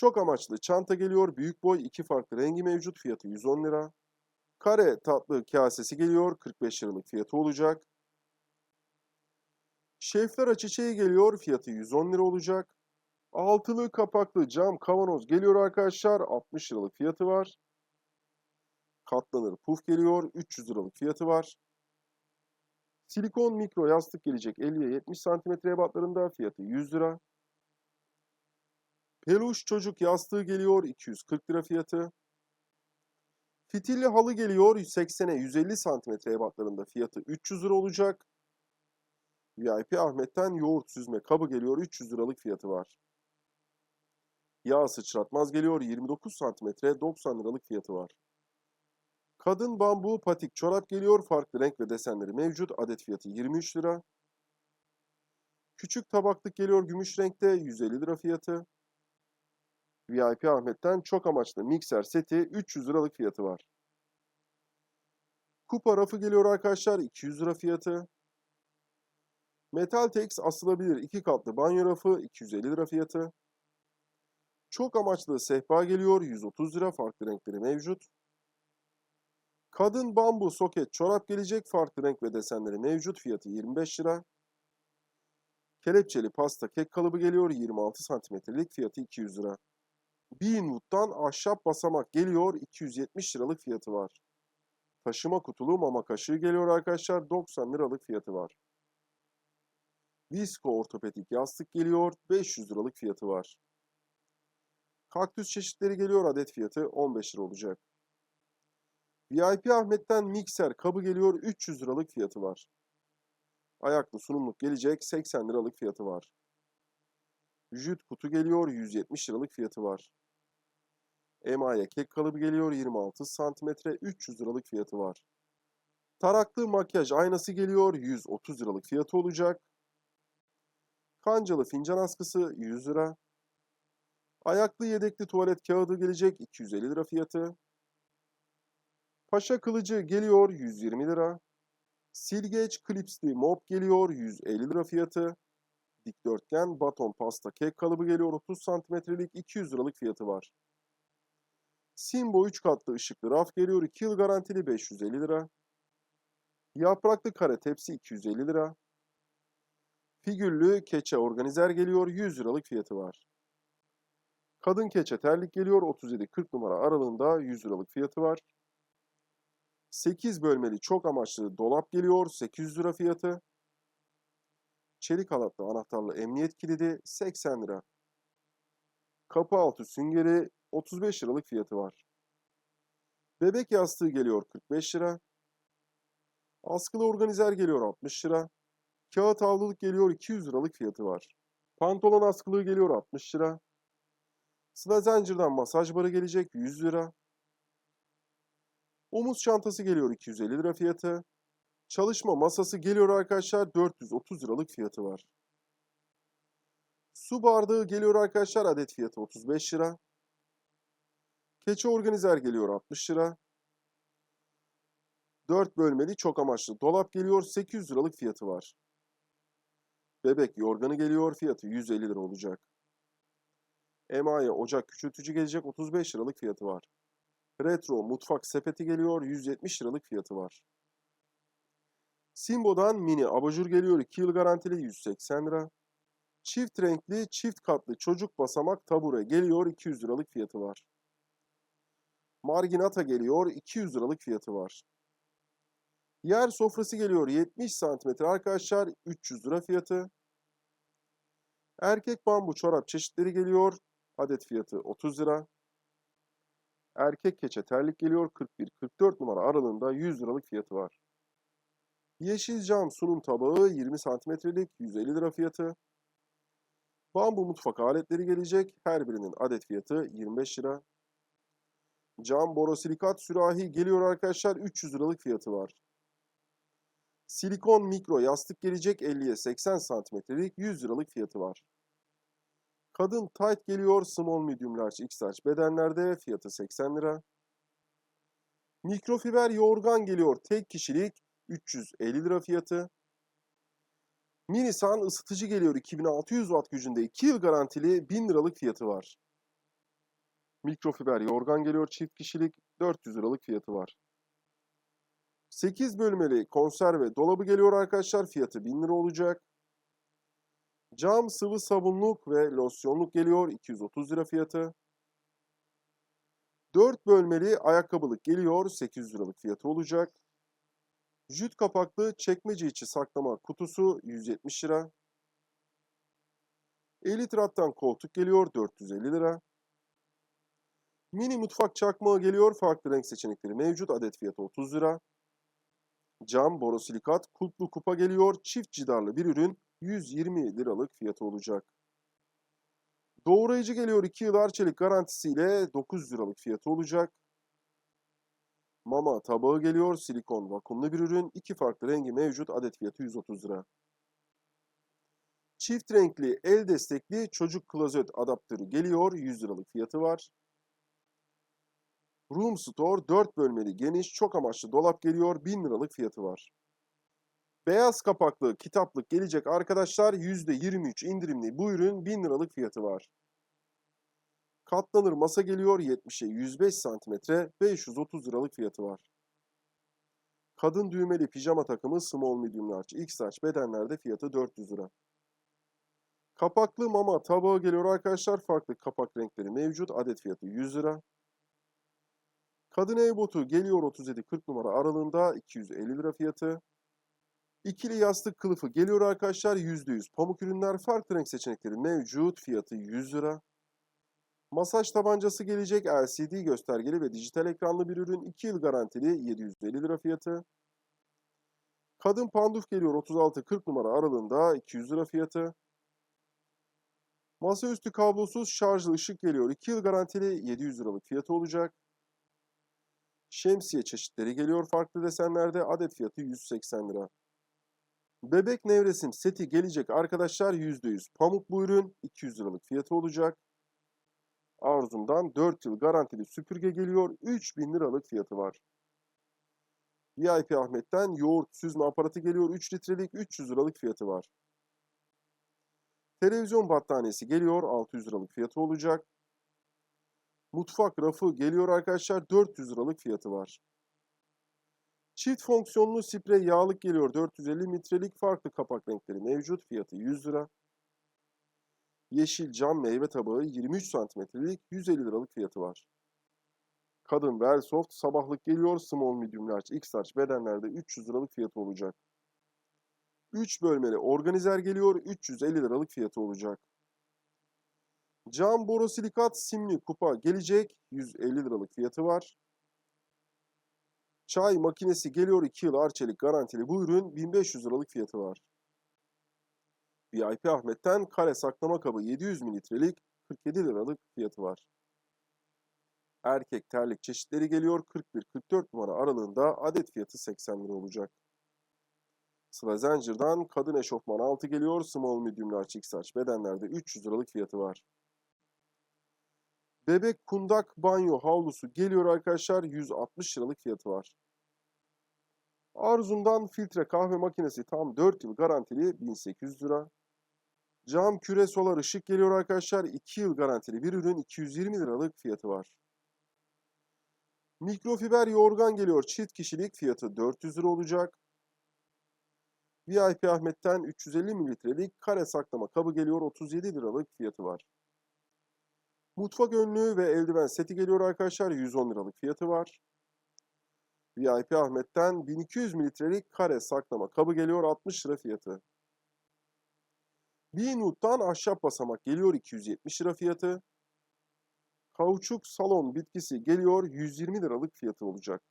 Çok amaçlı çanta geliyor. Büyük boy iki farklı rengi mevcut. Fiyatı 110 lira. Kare tatlı kasesi geliyor. 45 liralık fiyatı olacak. Şefler çiçeği geliyor. Fiyatı 110 lira olacak. Altılı kapaklı cam kavanoz geliyor arkadaşlar. 60 liralık fiyatı var. Katlanır puf geliyor. 300 liralık fiyatı var. Silikon mikro yastık gelecek 50'ye 70 cm ebatlarında. Fiyatı 100 lira. Peluş çocuk yastığı geliyor 240 lira fiyatı. Fitilli halı geliyor 180'e 150 cm ebatlarında fiyatı 300 lira olacak. VIP Ahmet'ten yoğurt süzme kabı geliyor 300 liralık fiyatı var. Yağ sıçratmaz geliyor 29 cm 90 liralık fiyatı var. Kadın bambu patik çorap geliyor farklı renk ve desenleri mevcut adet fiyatı 23 lira. Küçük tabaklık geliyor gümüş renkte 150 lira fiyatı. VIP Ahmet'ten çok amaçlı mikser seti 300 liralık fiyatı var. Kupa rafı geliyor arkadaşlar 200 lira fiyatı. Metal Tex asılabilir iki katlı banyo rafı 250 lira fiyatı. Çok amaçlı sehpa geliyor 130 lira farklı renkleri mevcut. Kadın bambu soket çorap gelecek farklı renk ve desenleri mevcut fiyatı 25 lira. Kelepçeli pasta kek kalıbı geliyor 26 santimetrelik fiyatı 200 lira. Beanwood'dan ahşap basamak geliyor 270 liralık fiyatı var. Taşıma kutulu mama kaşığı geliyor arkadaşlar 90 liralık fiyatı var. Visco ortopedik yastık geliyor 500 liralık fiyatı var. Kaktüs çeşitleri geliyor adet fiyatı 15 lira olacak. VIP Ahmet'ten mikser kabı geliyor 300 liralık fiyatı var. Ayaklı sunumluk gelecek 80 liralık fiyatı var. Jüt kutu geliyor 170 liralık fiyatı var. Emaye kek kalıbı geliyor 26 santimetre 300 liralık fiyatı var. Taraklı makyaj aynası geliyor 130 liralık fiyatı olacak. Kancalı fincan askısı 100 lira. Ayaklı yedekli tuvalet kağıdı gelecek 250 lira fiyatı. Paşa kılıcı geliyor 120 lira. Silgeç klipsli mop geliyor 150 lira fiyatı. Dikdörtgen baton pasta kek kalıbı geliyor 30 santimetrelik 200 liralık fiyatı var. Simbo 3 katlı ışıklı raf geliyor 2 yıl garantili 550 lira. Yapraklı kare tepsi 250 lira. Figürlü keçe organizer geliyor 100 liralık fiyatı var. Kadın keçe terlik geliyor 37-40 numara aralığında 100 liralık fiyatı var. 8 bölmeli çok amaçlı dolap geliyor 800 lira fiyatı. Çelik halatlı anahtarlı emniyet kilidi 80 lira. Kapı altı süngeri 35 liralık fiyatı var. Bebek yastığı geliyor 45 lira. Askılı organizer geliyor 60 lira. Kağıt havluluk geliyor 200 liralık fiyatı var. Pantolon askılığı geliyor 60 lira. Sıla zincirden masaj barı gelecek 100 lira. Omuz çantası geliyor 250 lira fiyatı. Çalışma masası geliyor arkadaşlar 430 liralık fiyatı var. Su bardağı geliyor arkadaşlar adet fiyatı 35 lira. Keçi organizer geliyor 60 lira. 4 bölmeli çok amaçlı dolap geliyor 800 liralık fiyatı var. Bebek yorganı geliyor fiyatı 150 lira olacak. Emaye ocak küçültücü gelecek 35 liralık fiyatı var. Retro mutfak sepeti geliyor 170 liralık fiyatı var. Simbo'dan mini abajur geliyor 2 yıl garantili 180 lira. Çift renkli çift katlı çocuk basamak tabure geliyor 200 liralık fiyatı var. Marginata geliyor 200 liralık fiyatı var. Yer sofrası geliyor 70 santimetre arkadaşlar 300 lira fiyatı. Erkek bambu çorap çeşitleri geliyor. Adet fiyatı 30 lira. Erkek keçe terlik geliyor 41-44 numara aralığında 100 liralık fiyatı var. Yeşil cam sunum tabağı 20 santimetrelik 150 lira fiyatı. Bambu mutfak aletleri gelecek. Her birinin adet fiyatı 25 lira. Cam borosilikat sürahi geliyor arkadaşlar 300 liralık fiyatı var. Silikon mikro yastık gelecek 50'ye 80 santimetrelik 100 liralık fiyatı var. Kadın tight geliyor small medium large x large bedenlerde fiyatı 80 lira. Mikrofiber yorgan geliyor tek kişilik 350 lira fiyatı. Minisan ısıtıcı geliyor 2600 watt gücünde 2 yıl garantili 1000 liralık fiyatı var. Mikrofiber yorgan geliyor çift kişilik 400 liralık fiyatı var. 8 bölmeli konserve dolabı geliyor arkadaşlar. Fiyatı 1000 lira olacak. Cam sıvı sabunluk ve losyonluk geliyor. 230 lira fiyatı. 4 bölmeli ayakkabılık geliyor. 800 liralık fiyatı olacak. Jüt kapaklı çekmece içi saklama kutusu 170 lira. Elit rattan koltuk geliyor 450 lira. Mini mutfak çakmağı geliyor. Farklı renk seçenekleri mevcut. Adet fiyatı 30 lira. Cam borosilikat kulplu kupa geliyor. Çift cidarlı bir ürün 120 liralık fiyatı olacak. Doğrayıcı geliyor 2 yıl arçelik garantisiyle 900 liralık fiyatı olacak. Mama tabağı geliyor silikon vakumlu bir ürün. iki farklı rengi mevcut adet fiyatı 130 lira. Çift renkli el destekli çocuk klozet adaptörü geliyor 100 liralık fiyatı var. Room Store 4 bölmeli geniş çok amaçlı dolap geliyor 1000 liralık fiyatı var. Beyaz kapaklı kitaplık gelecek arkadaşlar %23 indirimli bu ürün 1000 liralık fiyatı var. Katlanır masa geliyor 70'e 105 cm 530 liralık fiyatı var. Kadın düğmeli pijama takımı small medium large x large bedenlerde fiyatı 400 lira. Kapaklı mama tabağı geliyor arkadaşlar farklı kapak renkleri mevcut adet fiyatı 100 lira. Kadın ev botu geliyor 37-40 numara aralığında 250 lira fiyatı. İkili yastık kılıfı geliyor arkadaşlar %100 pamuk ürünler farklı renk seçenekleri mevcut fiyatı 100 lira. Masaj tabancası gelecek LCD göstergeli ve dijital ekranlı bir ürün 2 yıl garantili 750 lira fiyatı. Kadın panduf geliyor 36-40 numara aralığında 200 lira fiyatı. Masaüstü kablosuz şarjlı ışık geliyor 2 yıl garantili 700 liralık fiyatı olacak. Şemsiye çeşitleri geliyor farklı desenlerde adet fiyatı 180 lira. Bebek nevresim seti gelecek arkadaşlar %100 pamuk bu ürün 200 liralık fiyatı olacak. Arzum'dan 4 yıl garantili süpürge geliyor 3000 liralık fiyatı var. VIP Ahmet'ten yoğurt süzme aparatı geliyor 3 litrelik 300 liralık fiyatı var. Televizyon battaniyesi geliyor 600 liralık fiyatı olacak. Mutfak rafı geliyor arkadaşlar 400 liralık fiyatı var. Çift fonksiyonlu sprey yağlık geliyor 450 litrelik farklı kapak renkleri mevcut fiyatı 100 lira. Yeşil cam meyve tabağı 23 santimetrelik 150 liralık fiyatı var. Kadın Wellsoft sabahlık geliyor small medium large x large bedenlerde 300 liralık fiyatı olacak. 3 bölmeli organizer geliyor 350 liralık fiyatı olacak. Cam borosilikat simli kupa gelecek 150 liralık fiyatı var. Çay makinesi geliyor 2 yıl arçelik garantili bu ürün 1500 liralık fiyatı var. VIP Ahmet'ten kare saklama kabı 700 mililitrelik 47 liralık fiyatı var. Erkek terlik çeşitleri geliyor 41-44 numara aralığında adet fiyatı 80 lira olacak. Sıra Zenger'dan kadın eşofman altı geliyor small medium large x bedenlerde 300 liralık fiyatı var. Bebek kundak banyo havlusu geliyor arkadaşlar 160 liralık fiyatı var. Arzum'dan filtre kahve makinesi tam 4 yıl garantili 1800 lira. Cam küre solar ışık geliyor arkadaşlar 2 yıl garantili bir ürün 220 liralık fiyatı var. Mikrofiber yorgan geliyor çift kişilik fiyatı 400 lira olacak. VIP Ahmet'ten 350 mililitrelik kare saklama kabı geliyor 37 liralık fiyatı var. Mutfak önlüğü ve eldiven seti geliyor arkadaşlar 110 liralık fiyatı var. VIP Ahmet'ten 1200 mililitrelik kare saklama kabı geliyor 60 lira fiyatı. Binoot'tan ahşap basamak geliyor 270 lira fiyatı. Kauçuk salon bitkisi geliyor 120 liralık fiyatı olacak.